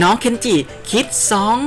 น้องเคนจิคิดซอง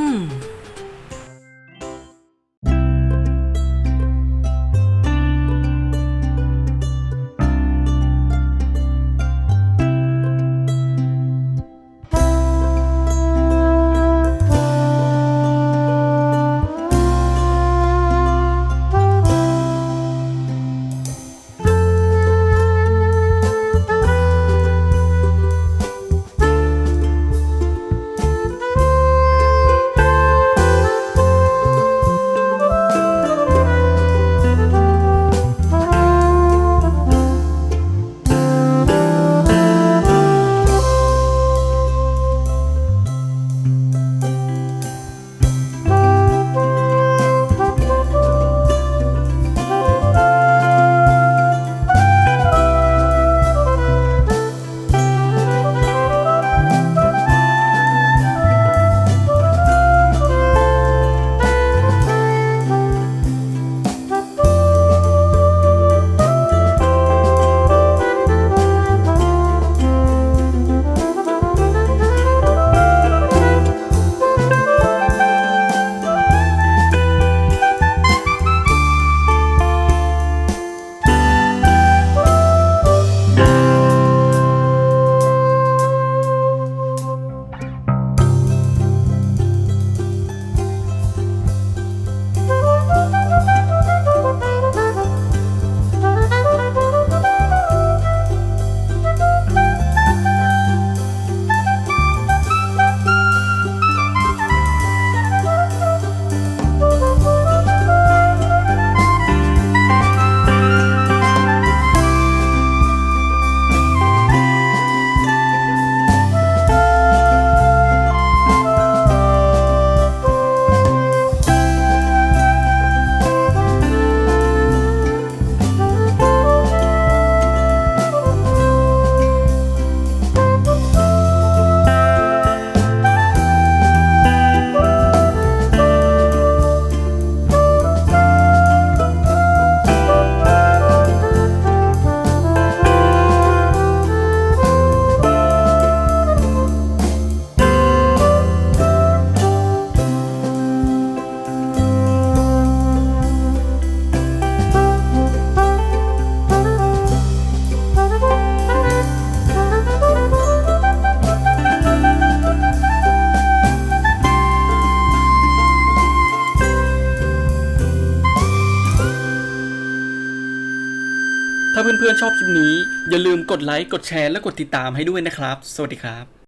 ถ้าเพื่อนๆชอบคลิปนี้ อย่าลืมกดไลค์ กดแชร์ และกดติดตามให้ด้วยนะครับ สวัสดีครับ